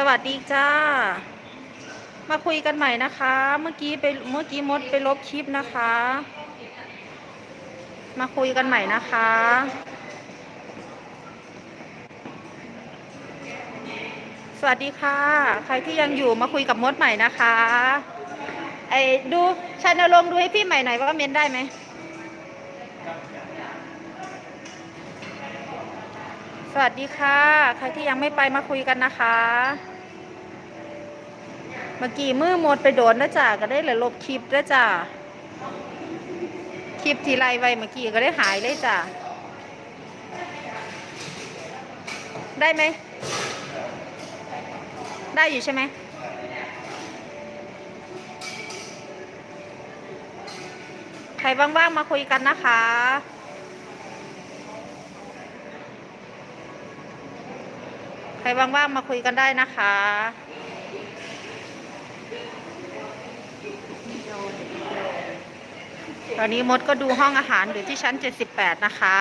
สวัสดีจ้า มาคุยกันใหม่นะคะ เมื่อกี้ไปเมื่อกี้มดไปลบคลิปนะคะ มาคุยกันใหม่นะคะ สวัสดีค่ะ ใครที่ยังอยู่มาคุยกับมดใหม่นะคะ ไอ้ดูชันลงดูให้พี่ใหม่หน่อยว่าเมนได้ไหมสวัสดีค่ะ ใครที่ยังไม่ไปมาคุยกันนะคะ เมื่อกี้มือหมดไปโดนนะจ้ะก็ได้เลยลบคลิปนะจ้ะคลิปทีไล่ไว้เมื่อกี้ก็ได้หายเลยจ้ะได้ไหม ได้อยู่ใช่ไหมใครว่างๆมาคุยกันนะคะ ใครว่างๆมาคุยกันได้นะคะ ตอนนี้มดก็ดูห้องอาหารอยู่ที่ชั้น 78 นะคะ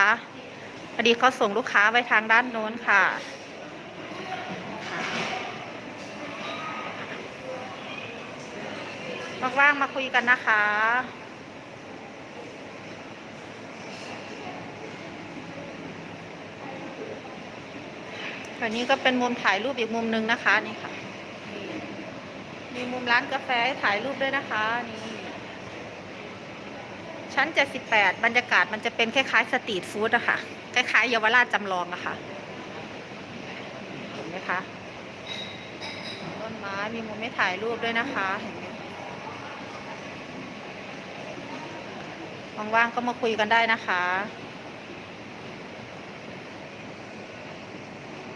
พอดีเขาส่งลูกค้าไปทางด้านโน้นค่ะ ว่างๆมาคุยกันนะคะอันนี้ก็เป็นมุมถ่ายรูปอีกมุมหนึ่งนะคะนี่ค่ะ มีมุมร้านกาแฟให้ถ่ายรูปด้วยนะคะนี่ ชั้น 78 บรรยากาศมันจะเป็นคล้ายๆสตรีทฟู้ดอะค่ะ คล้ายๆเยาวราชจำลองอะค่ะ เห็นไหมคะ ต้นไม้มีมุมให้ถ่ายรูปด้วยนะคะเห็นไหมว่างๆก็มาคุยกันได้นะคะ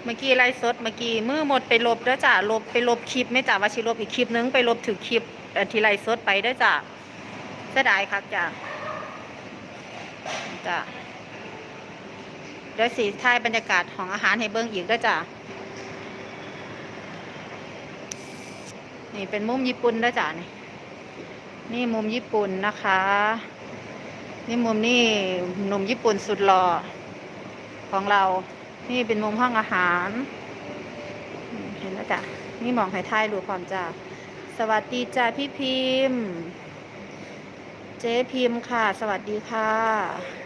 เมื่อกี้ไลฟ์สดเมื่อกี้มือหมดไปลบแล้วยจ้ะลบไปลบคลิปไม่จ้ะว่าชิลบอีกคลิปนึงไปลบถึงคลิปที่ไลฟ์สดไปด้วยจ้ะเสียดายครับจ้ะ จ้ะเดี๋ยวสีท้ายบรรยากาศของอาหารให้เบิ้งอีกเด้วยจ้ะนี่เป็นมุมญี่ปุ่นเด้วยจ้ะนี่นี่มุมญี่ปุ่นนะคะ นี่มุมนี่หนุ่มญี่ปุ่นสุดหล่อของเรา นี่เป็นมุมห้องอาหาร เห็นแล้วจ้ะ นี่มองไห้ทายรูปพร้อมจ้ะสวัสดีจ้าพี่พิมพ์ เจ๊พิมพ์ค่ะ สวัสดีค่ะ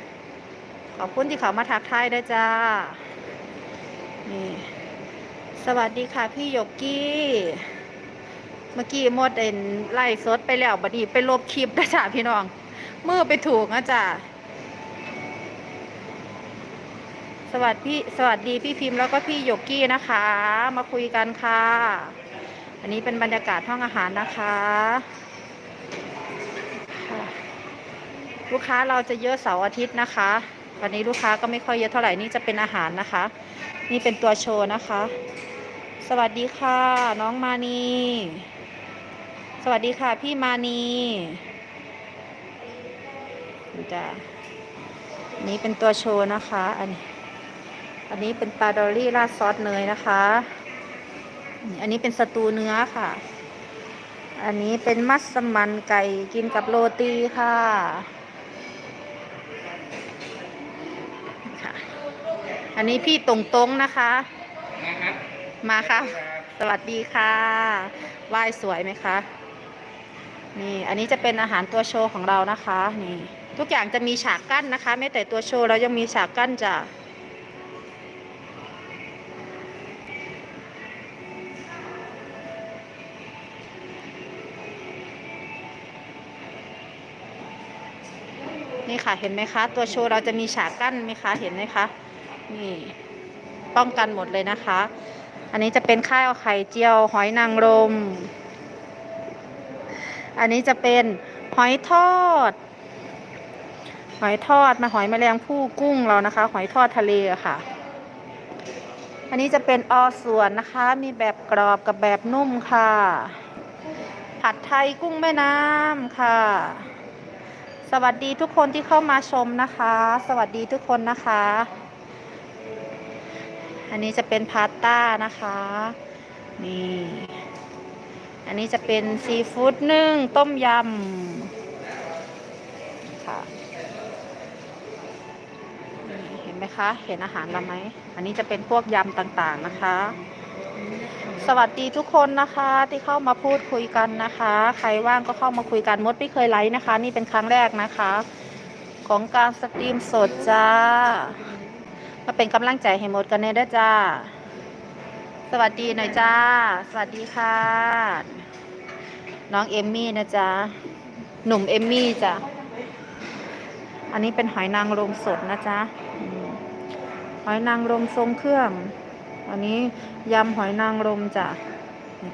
ขอบคุณที่เขามาทักทายได้วยจ้า นี่ สวัสดีค่ะพี่หยกกี้ เมื่อกี้หมดเอ็นไล่สดไปแล้วบัดนี้ไปลบคลิปนะจ้ะพี่น้องมือไปถูกนะจ้ะสวัสดีสวัสดีพี่พิมพ์แล้วก็พี่หยกกี้นะคะ มาคุยกันค่ะ อันนี้เป็นบรรยากาศห้องอาหารนะคะค่ะลูกค้าเราจะเยอะเสาร์อาทิตย์นะคะ วันนี้ลูกค้าก็ไม่ค่อยเยอะเท่าไหร่นี่จะเป็นอาหารนะคะ นี่เป็นตัวโชว์นะคะ สวัสดีค่ะ น้องมานีสวัสดีค่ะ พี่มานีนี่จ้ะอันนี้เป็นตัวโชว์นะคะ อันนี้ อันนี้เป็นปลาดอลลี่ราดซอสเนยนะคะ อันนี้เป็นสตูเนื้อค่ะ อันนี้เป็นมัสมันไก่กินกับโรตีค่ะ อันนี้พี่ตรงตรงๆนะคะนะครับมาค่ะสวัสดีค่ะว่ายสวยไหมคะ นี่ อันนี้จะเป็นอาหารตัวโชว์ของเรานะคะ นี่ ทุกอย่างจะมีฉากกั้นนะคะ ไม่แต่ตัวโชว์เรายังมีฉากกั้นจ้ะนี่ค่ะเห็นไหมคะ ตัวโชว์เราจะมีฉากกั้นไหมคะ เห็นไหมคะ นี่ ป้องกันหมดเลยนะคะ อันนี้จะเป็นข้าวไข่เจียว หอยนางรม อันนี้จะเป็นหอยทอด หอยทอดมาหอยแมลงผู้กุ้งเรานะคะ หอยทอดทะเลค่ะ อันนี้จะเป็นอส่วนนะคะ มีแบบกรอบกับแบบนุ่มค่ะ ผัดไทยกุ้งแม่น้ำค่ะสวัสดีทุกคนที่เข้ามาชมนะคะ สวัสดีทุกคนนะคะ อันนี้จะเป็นพาสต้านะคะ นี่ อันนี้จะเป็นซีฟู้ดนึ่งต้มยำค่ะเห็นไหมคะ เห็นอาหารเราไหม อันนี้จะเป็นพวกยำต่างๆนะคะสสวัสดีทุกคนนะคะที่เข้ามาพูดคุยกันนะคะ ใครว่างก็เข้ามาคุยกันมดไม่เคยไลฟ์นะคะ นี่เป็นครั้งแรกนะคะ ของการสตรีมสดจ้า มาเป็นกำลังใจให้หมดกันเนเด้จ้า สวัสดีหน่อยจ้า สวัสดีค่ะ น้องเอมมี่นะจ๊ะ หนุ่มเอมมี่จ้ะ อันนี้เป็นหอยนางรมสดนะจ๊ะหอยนางรมทรงเครื่อง อันนี้ยำหอยนางรมจ้ะ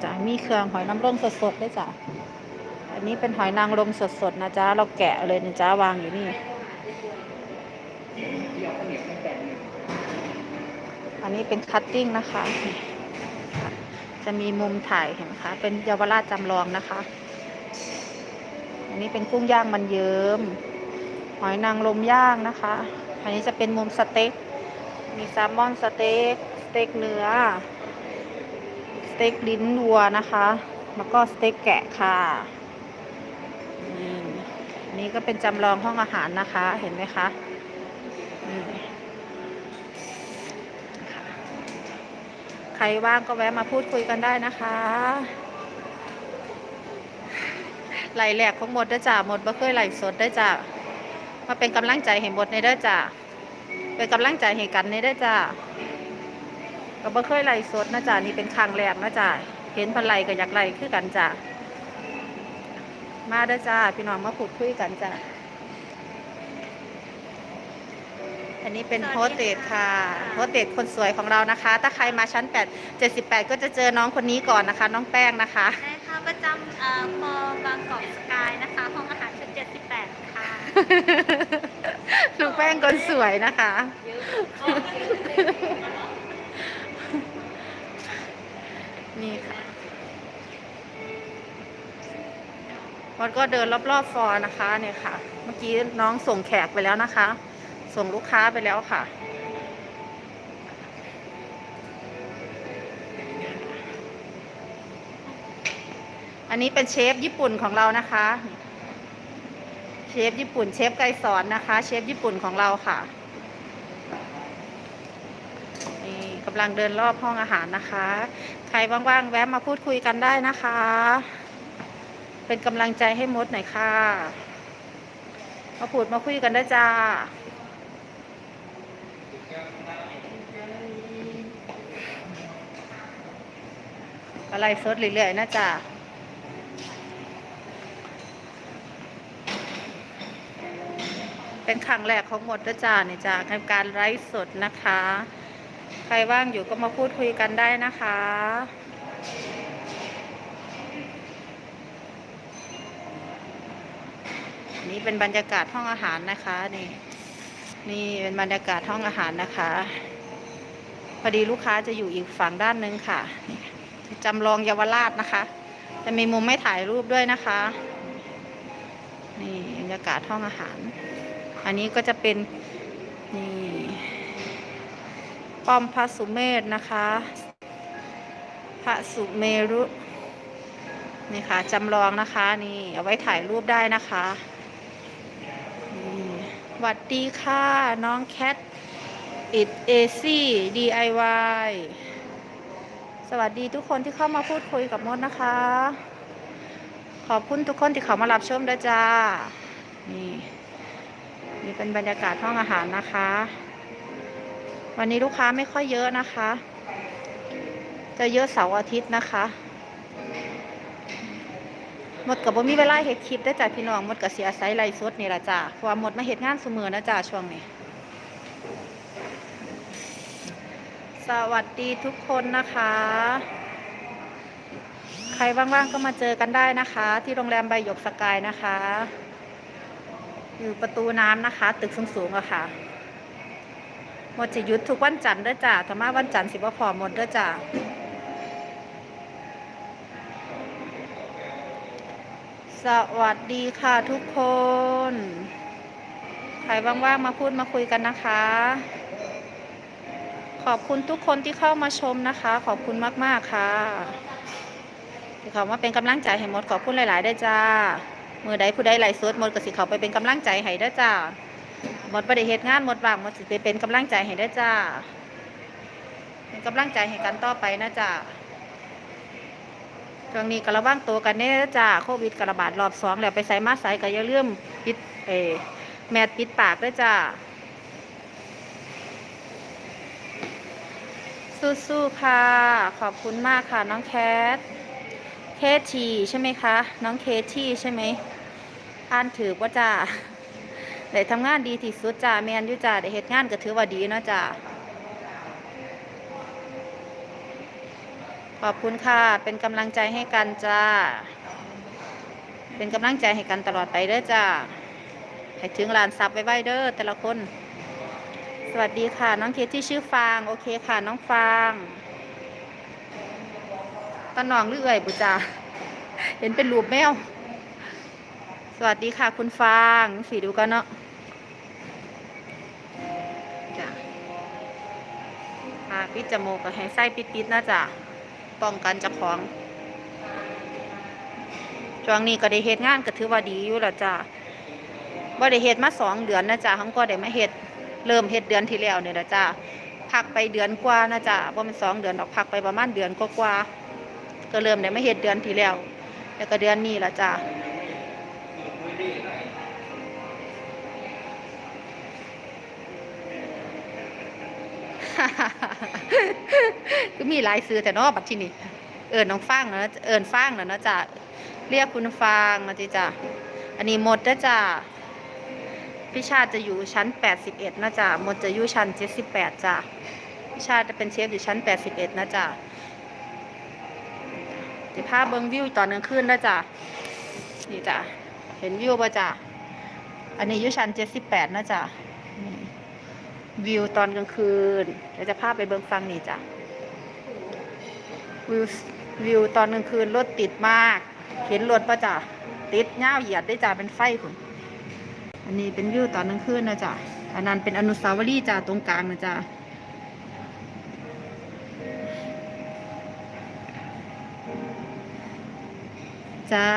จ้ะมีเครื่องหอยนางรมสดๆด้วยจ้ะ อันนี้เป็นหอยนางรมสดๆนะจ๊ะ เราแกะเลยนะจ๊ะวางอยู่นี่ อันนี้เป็นคัตติ้งนะคะ จะมีมุมถ่ายเห็นไหมคะ เป็นเยาวราชจำลองนะคะ อันนี้เป็นกุ้งย่างมันเยิ้ม หอยนางรมย่างนะคะ อันนี้จะเป็นมุมสเต็ก มีแซลมอนสเต็ก สเต็กเนื้อ สเต็กลิ้นวัวนะคะ แล้วก็สเต็กแกะค่ะนี่อันนี้ก็เป็นจำลองห้องอาหารนะคะ เห็นไหมคะใค รว่างก็แวะมาพูดคุยกันได้นะคะไหลแหลกของหมดได้จ้าหมดบ่เคยไหลสดได้จ้ามาเป็นกำลังใจให้หมดในเด้จ้าเป็นกำลังใจให้กันในเด้จ้าก็บ่เคยไหลสดนะจ๊ะนี่เป็นครั้งแรกนะจ๊ะเห็นพันไล่ก็อยากไล่คือกันจ้ะมาเด้จ้าพี่น้องมาพูดคุยกันจ้ะ อันนี้เป็นโฮสเตสค่ะโฮสเตสคนสวยของเรานะคะ ถ้าใครมาชั้น 8 78 ก็จะเจอน้องคนนี้ก่อนนะคะ น้องแป้งนะคะได้ค่ะประจำเอ่อมอบางกอกสกายนะคะห้องอาหารชั้น 78 ค่ะน้องแป้งคนสวยนะคะนี่ค่ะวันก็เดินรอบๆฟอร์นะคะเนี่ยค่ะ เมื่อกี้น้องส่งแขกไปแล้วนะคะ ส่งลูกค้าไปแล้วค่ะ อันนี้เป็นเชฟญี่ปุ่นของเรานะคะ เชฟญี่ปุ่นเชฟไกสอนนะคะ เชฟญี่ปุ่นของเราค่ะนี่กำลังเดินรอบห้องอาหารนะคะ ใครว่างๆ แวะมาพูดคุยกันได้นะคะ เป็นกำลังใจให้มดหน่อยค่ะมาพูดมาคุยกันได้จ้า อะไรสดเรื่อยๆนะจ้าเป็นครั้งแรกของหมดนะจ้าเนี่ยจ้าในการไลฟ์สดนะคะ ใครว่างอยู่ก็มาพูดคุยกันได้นะคะนี่เป็นบรรยากาศห้องอาหารนะคะนี่ นี่เป็นบรรยากาศห้องอาหารนะคะ พอดีลูกค้าจะอยู่อีกฝั่งด้านนึงค่ะนี่ จำลองเยาวราชนะคะ จะมีมุมไม่ถ่ายรูปด้วยนะคะ นี่บรรยากาศห้องอาหาร อันนี้ก็จะเป็นนี่ป้อมพระสุเมธนะคะ พระสุเมรุนี่ค่ะจำลองนะคะนี่เอาไว้ถ่ายรูปได้นะคะนี่หวัดดีค่ะ น้องแคท it ac DIY สวัสดีทุกคนที่เข้ามาพูดคุยกับมดนะคะ ขอบคุณทุกคนที่เขามารับชมด้วยจ้า นี่นี่เป็นบรรยากาศห้องอาหารนะคะ วันนี้ลูกค้าไม่ค่อยเยอะนะคะ จะเยอะเสาร์อาทิตย์นะคะ หมดกับบ่มีเวลาเฮ็ดคลิปได้จ้ะพี่น้องหมดกับเสียไซไลฟ์สดนี่ละจ้าะว่าหมดมาเฮ็ดงานเสมอนะจ้ะช่วงนี้ วัสดีทุกคนนะคะ ใครว่างๆก็มาเจอกันได้นะคะ ที่โรงแรมใบหยกสกายนะคะ อยู่ประตูน้ำนะคะ ตึกสูงๆอะค่ะหมดจะหยุดทุกวันจันทร์เด้อจ้ะธรรมาวันจันทร์สิบว่าพอหมดเด้อจ้ะสวัสดีค่ะทุกคน ใครว่างๆมาพูดมาคุยกันนะคะ ขอบคุณทุกคนที่เข้ามาชมนะคะ ขอบคุณมาก ๆ ค่ะขามาเป็นกำลังใจให้หมดขอบคุณหลาย ๆ ได้จ้า มือใดผู้ใดไหลฟ์สดหมดก็สิเขาไปเป็นกำลังใจให้ได้จ้า หมดประเดี๋ยวเหตุงานหมดว่างหมดสิไปเป็นกำลังใจให้ได้จ้า เป็นกำลังใจให้กันต่อไปนะจ้าช่วงนี้กระวังตัวกันเน่จ้าโควิดกระบาดรอบสองแล้วไปใส่มาใส่ก็อย่าลืมปิดเออแมสปิดปากด้วยจ้า สู้ๆค่ะ ขอบคุณมากค่ะน้องแคท เคทีใช่ไหมคะ น้องเคทีใช่ไหมอ่านถือว่าจ้าได้ทำงานดีที่สุดจ้าแมนยู่จ้าได้เฮ็ดงานก็ถือว่าดีเนาะจ้าขอบคุณค่ะ เป็นกำลังใจให้กันจ้า เป็นกำลังใจให้กันตลอดไปเด้อจ้า ให้ถึงลานซับไว้ๆเด้อแต่ละคน สวัสดีค่ะ น้องเคที่ชื่อฟาง โอเคค่ะ น้องฟางตาหนองหรือเอ่ยบุจาเห็นเป็นรูปแมว สวัสดีค่ะ คุณฟางสีดูกันเนาะจ้ะค่ะปิดจมูกกับให้ไส้ปิดๆนะจ๊ะป้องกันจากของช่วงนี้ก็ได้เฮ็ดงานก็ถือว่าดีอยู่และจ้ะว่าได้เฮ็ดมาสองเดือนนะจ๊ะเขาก็ได้มาเฮ็ด เริ่มเฮ็ดเดือนที่แล้วเนี่ยนะจ้าพักไปเดือนกว่านะจ้าว่ามันสองเดือนดอกพักไปประมาณเดือนกว่าก็เริ่มได้มาเฮ็ดเดือนที่แล้ว แล้วก็เดือนนี้ละจ้าก็มีหลายซื้อแต่นอบัดที่นี่เอิญน้องฟางนะเอิญฟางนะนะจ้าเรียกคุณฟางนะจิจ้าอันนี้หมดนะจ้า พี่ชาติจะอยู่ชั้น 81 นะจ๊ะมดจะอยู่ชั้น 78จ้ะพี่ชาติจะเป็นเชฟอยู่ชั้น 81 นะจ๊ะเดี๋ยวพาเบิ้งวิวตอนกลางคืนนะจ๊ะนี่จ้ะเห็นวิวป่ะจ๊ะอันนี้อยู่ชั้น 78 นะจ๊ะวิวตอนกลางคืนเดี๋ยวจะพาพไปเบิ้งฟังนี่จ้ะวิววิวตอนกลางคืนรถติดมาก เห็นรถป่ะจ๊ะติดเง่าเหยียดได้จ้ะเป็นไฟคุณ อันนี้เป็นวิวตอนกลางคืนนะจ๊ะ อันนั้นเป็นอนุสาวรีย์จ้ะตรงกลางนะจ๊ะจ้า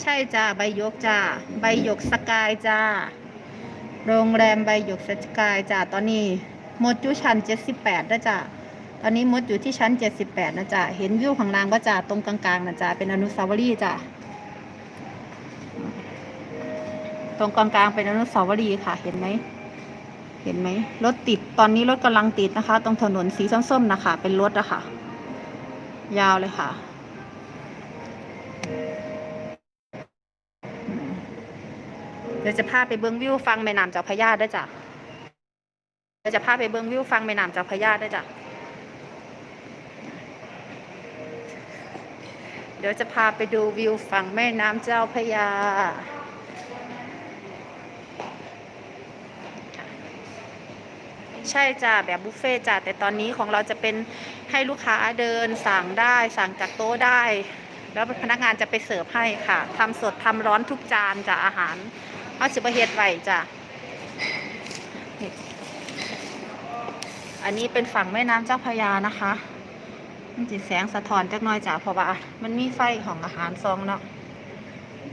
ใช่จ้าใบยกจ้าใบยกสกายจ้า โรงแรมใบยกสกายจ้าตอนนี้มดอยู่ชั้น78นะจ้าตอนนี้มดอยู่ที่ชั้น78นะจ๊ะเห็นวิวของนางว่าจ้าตรงกลางๆนะจ๊ะเป็นอนุสาวรีย์จ้ะ ตรงกลางๆเป็นอนุสาวรีย์ค่ะ เห็นไหม เห็นไหมรถติดตอนนี้รถกำลังติดนะคะ ตรงถนนสีส้มๆนะคะ เป็นรถอะค่ะยาวเลยค่ะ เดี๋ยวจะพาไปเบิ้งวิวฟังแม่น้ำเจ้าพระยาได้จ้ะเดี๋ยวจะพาไปเบิ้งวิวฟังแม่น้ำเจ้าพระยาได้จ้ะเดี๋ยวจะพาไปดูวิวฝั่งแม่น้ำเจ้าพระยา ใช่จ้ะแบบบุฟเฟ่จ้ะแต่ตอนนี้ของเราจะเป็นให้ลูกค้าเดินสั่งได้สั่งจากโต๊ะได้ แล้วพนักงานจะไปเสิร์ฟให้ค่ะทำสดทำร้อนทุกจานจ้ะอาหารเอาสิบเฮ็ดไว้จ้ะอันนี้เป็นฝั่งแม่น้ำเจ้าพยานะคะมันจิแสงสะท้อนจักหน่อยจ้ะเพราะว่า มันมีไฟของอาหารซองเนาะ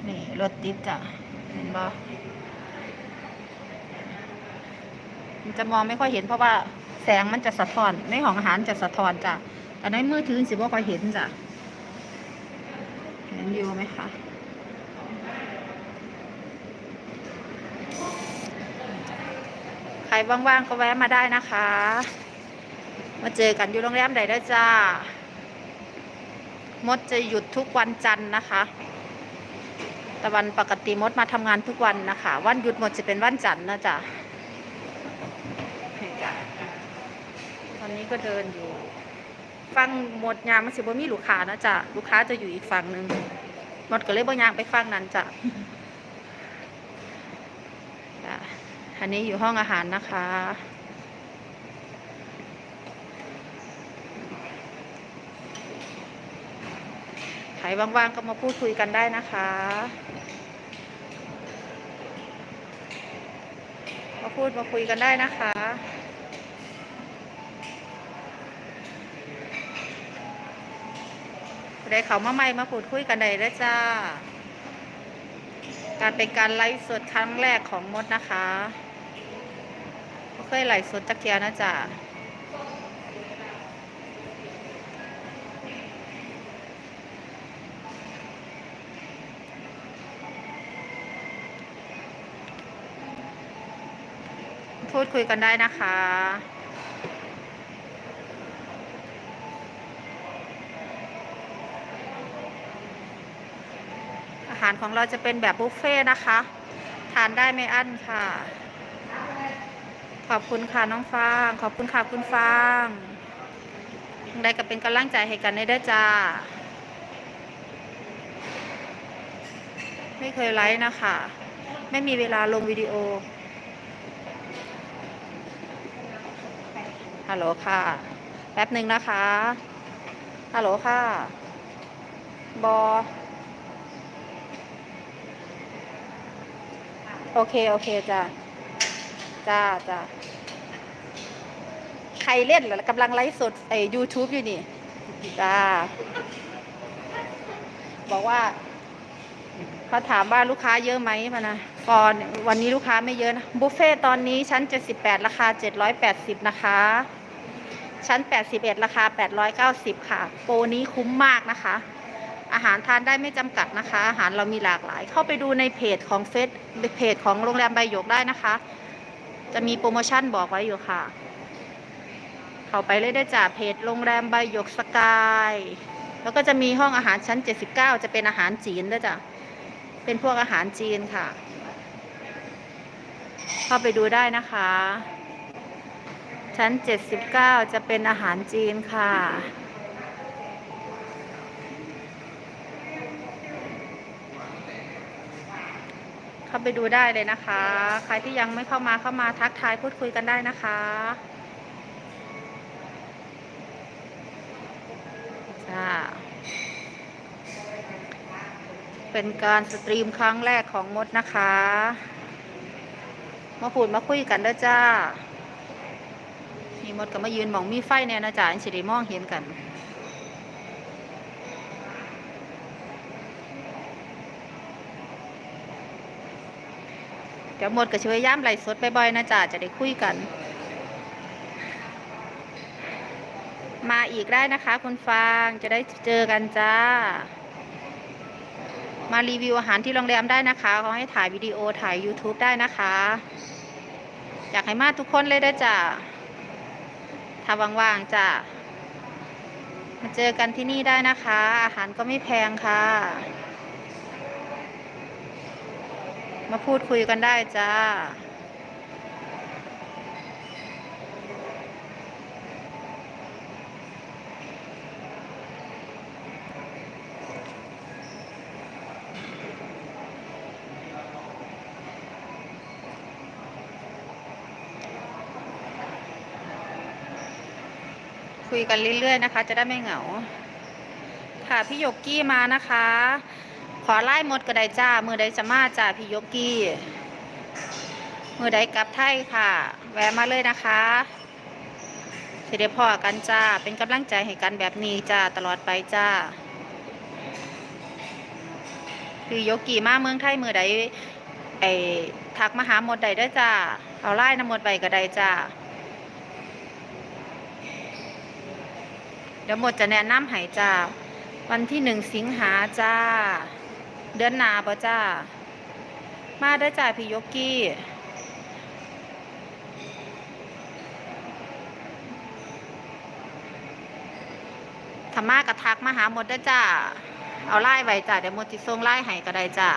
นี่รถติดจ้ะเห็นบ่ มัน จะมองไม่ค่อยเห็นเพราะว่าแสงมันจะสะท้อน ในของอาหารจะสะท้อนจ้ะ แต่ในมือถือสิบ่ค่อยเห็นจ้ะ เห็นอยู่ไหมคะใครว่างๆก็แวะมาได้นะคะ มาเจอกันอยู่โรงแรมใดได้จ้ามดจะหยุดทุกวันจันทร์นะคะ แต่วันปกติมดมาทำงานทุกวันนะคะ วันหยุดหมดจะเป็นวันจันทร์นะจ๊ะ อนนี้ก็เดินอยู่ ฟังหมดยางมันสิบ่มีลูกค้านะจ๊ะลูกค้าจะอยู่อีกฝั่งหนึ่งหมดก็เลยบ่ยางไปฟังนั้นจ้ะจ้ะอันนี้อยู่ห้องอาหารนะคะ ใครว่างๆก็มาพูดคุยกันได้นะคะมาพูดมาคุยกันได้นะคะ ได้เขามาใหม่มาพูดคุยกันได้แล้วจ้า การเป็นการไลฟ์สดครั้งแรกของมดนะคะไม่เคยไลฟ์สดตะเกียนะจ้าพูดคุยกันได้นะคะ หารของเราจะเป็นแบบบุฟเฟ่ต์นะคะ ทานได้ไม่อั้นค่ะ ขอบคุณค่ะน้องฟาง ขอบคุณค่ะคุณฟางได้ก็เป็นกำลังใจให้กันในเด้จ้า ไม่เคยไลฟ์นะคะ ไม่มีเวลาลงวิดีโอ ฮัลโหลค่ะ แป๊บหนึ่งนะคะ ฮัลโหลค่ะ บอ อเค โอเคจ้าจ้าจ้าใครเล่นหรอกำลังไลฟ์สดไอ้ YouTube อยู่นี่ จ้า บอกว่าเขาถามว่าลูกค้าเยอะไหมพะนะก่อนวันนี้ลูกค้าไม่เยอะนะ บุฟเฟ่ตอนนี้ชั้น 78 ราคา 780 นะคะ ชั้น 81 ราคา 890 ค่ะ โปรนี้คุ้มมากนะคะ อาหารทานได้ไม่จำกัดนะคะ อาหารเรามีหลากหลาย เข้าไปดูในเพจของเฟซเพจของโรงแรมใบหยกได้นะคะ จะมีโปรโมชั่นบอกไว้อยู่ค่ะ เข้าไปเลยได้จากเพจโรงแรมใบหยกสกายแล้วก็จะมีห้องอาหารชั้น 79 จะเป็นอาหารจีนด้วยจ้ะเป็นพวกอาหารจีนค่ะ เข้าไปดูได้นะคะ ชั้น 79 จะเป็นอาหารจีนค่ะ เข้าไปดูได้เลยนะคะ ใครที่ยังไม่เข้ามาเข้ามาทักทายพูดคุยกันได้นะคะ จ้า เป็นการสตรีมครั้งแรกของมดนะคะ มาพูดมาคุยกันด้อจ้ามีมดก็มายืนมองมีไฟเนี่ยนะจ๊ะอันสิได้มองเห็นกัน เดี๋ยวหมดก็ช่วยย่ามไหลสดบ่อยๆนะจ๊ะจะได้คุยกัน มาอีกได้นะคะคุณฟางจะได้เจอกันจ้า มารีวิวอาหารที่โรงแรมได้นะคะเขาให้ถ่ายวิดีโอถ่าย YouTube ได้นะคะ อยากให้มาทุกคนเลยได้จ้ะถ้าว่างๆจ้ะมาเจอกันที่นี่ได้นะคะ อาหารก็ไม่แพงค่ะ มาพูดคุยกันได้จ้า คุยกันเรื่อยๆนะคะ จะได้ไม่เหงา ค่ะ พี่ยกกี้มานะคะ ขอไล่หมดกระไดจ้า มือใดจะมาจ้าพี่ยกกี้ มือใดกลับไทยค่ะ แวะมาเลยนะคะสิเดพ่อกันจ้า เป็นกำลังใจให้กันแบบนี้จ้า ตลอดไปจ้า พี่ยกกี้มาเมืองไทยมือใดไอทักมาหาหมดใดได้จ้า เอาไล่น้ำหมดใบกระไดจ้าเดี๋ยวหมดจะแนะนำให้จ้า วันที่หนึ่งสิงหาจ้า เดือนหนาปะจ้า มาได้จ้ายพี่ยกกี้ถ้ามากระทักมาหาหมดได้จ้า เอาไล่ไว้จ้า เดี๋ยวหมดจิส่งไล่ให้ก็ได้จ้า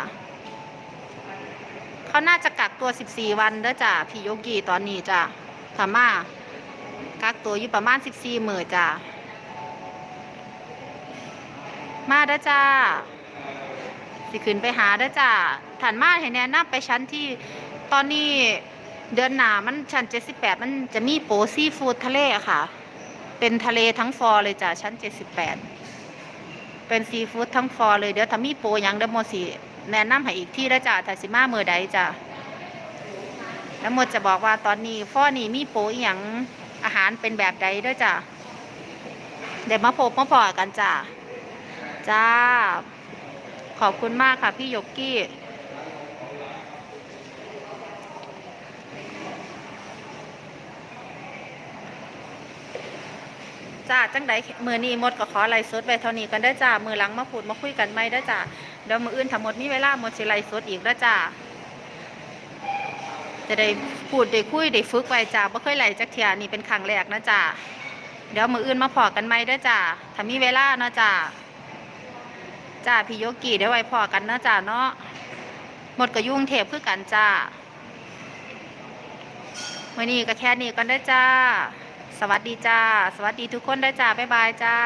เขาน่าจะกักตัว 14 วันเด้อจ้าพี่ยกกี้ตอนนี้จ้าถ้ามากักตัวอยู่ประมาณ 14มื้อจ้ามาเด้อจ้า สิขึ้นไปหาเด้จ้าฐานมาเห็นแนะนำไปชั้นที่ตอนนี้เดือนหนามันชั้น78มันจะมีโปรซีฟูดทะเลค่ะ เป็นทะเลทั้งฟอร์เลยจ้าชั้น78เป็นซีฟู้ดทั้งฟอร์เลยเดี๋ยวถ้ามีโปรยังเดี๋ยวโมสิแนะนำให้อีกที่เด้จ้าถ้าสิมาเมื่อใดจ้าแล้วโมจะบอกว่าตอนนี้ฟอนี่มีโปรอหยังอาหารเป็นแบบใดด้อจ้าเดี๋ยวมาพบมาพอกันจ้าจ้า ขอบคุณมากค่ะพี่ยกกี้ จ้าจังใดมือนี้หมดก็ขอไลฟ์สดไปเท่านี้กันได้จ้า มือหลังมาพูดมาคุยกันไหมได้จ้าเดี๋ยวมืออื่นทั้งหมดมีเวลาหมดสิไลฟ์สดอีกได้จ้าจะจะได้พูดได้คุยได้ฝึกไว้จ้าบ่เคยไหลจักเทียนี่เป็นครั้งแรกนะจ้าเดี๋ยวมืออื่นมาพอกันไหมเด้อจ้าถ้ามีเวลาเนาะจ้า จ้าพี่โยกีได้ไว้พอกันเนาะจ้าเนาะหมดกระยุ่งเทพคือกันจ้าวันนี้ก็แค่นี้กันได้จ้า สวัสดีจ้า สวัสดีทุกคนได้จ้า บ๊ายบายจ้า